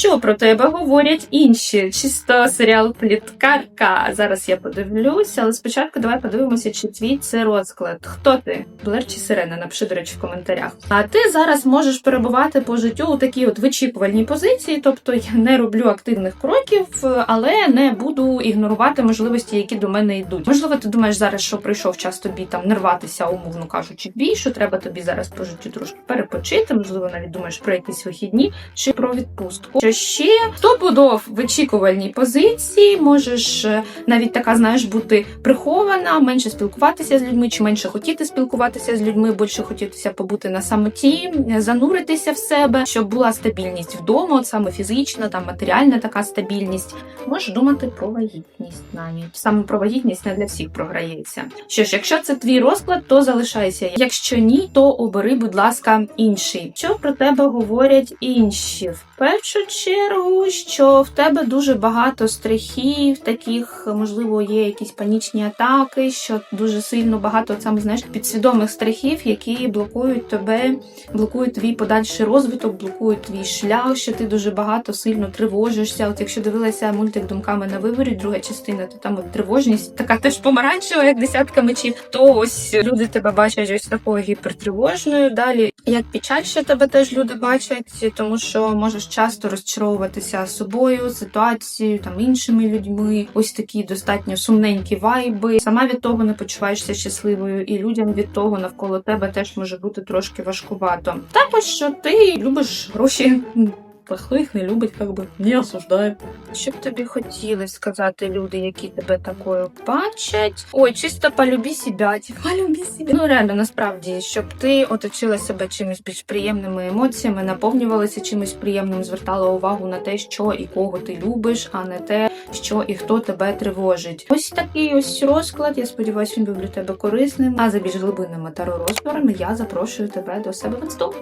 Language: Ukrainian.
Що про тебе говорять інші? Чисто серіал Пліткарка. Зараз я подивлюся, але спочатку давай подивимося, чи твій це розклад. Хто ти? Блер чи Сирена? Напиши, до речі, в коментарях. А ти зараз можеш перебувати по життю у такій от вичікувальній позиції, тобто я не роблю активних кроків, але не буду ігнорувати можливості, які до мене йдуть. Можливо, ти думаєш зараз, що прийшов час тобі там не рватися, умовно кажучи, бій, треба тобі зараз по життю трошки перепочити. Можливо, навіть думаєш про якісь вихідні чи про відпустку. Ще стопудов в вичікувальній позиції можеш е, навіть така, знаєш, бути прихована, менше спілкуватися з людьми, чи менше хотіти спілкуватися з людьми, більше хотітися побути на самоті, е, зануритися в себе, щоб була стабільність вдома, от саме фізична, там матеріальна така стабільність. Можеш думати про вагітність навіть. Саме про вагітність не для всіх програється. Що ж, якщо це твій розклад, то залишайся. Якщо ні, то обери, будь ласка, інший. Що про тебе говорять інші? В першу чергу, що в тебе дуже багато страхів, таких, можливо, є якісь панічні атаки, що дуже сильно багато от саме знаєш підсвідомих страхів, які блокують тебе, блокують твій подальший розвиток, блокують твій шлях, що ти дуже багато сильно тривожишся. От якщо дивилася мультик думками на виборі, друга частина, то там от тривожність така теж помаранчева, як десятка мечів. То ось люди тебе бачать ось такою гіпертривожною. Далі як печаль, що тебе теж люди бачать, тому що можеш часто розчаровуватися собою, ситуацією, там іншими людьми. Ось такі достатньо сумненькі вайби. Сама від того не почуваєшся щасливою, і людям від того навколо тебе теж може бути трошки важкувато. Також що ти любиш гроші. Їх не любить, як би не осуждає. Що б тобі хотіли сказати люди, які тебе такою бачать? Ой, чисто полюбі себе, типа, полюбі себе. Ну реально, насправді, щоб ти оточила себе чимось більш приємними емоціями, наповнювалася чимось приємним, звертала увагу на те, що і кого ти любиш, а не те, що і хто тебе тривожить. Ось такий ось розклад. Я сподіваюся, він був для тебе корисним. А за більш глибинними таро розборами я запрошую тебе до себе в інсту.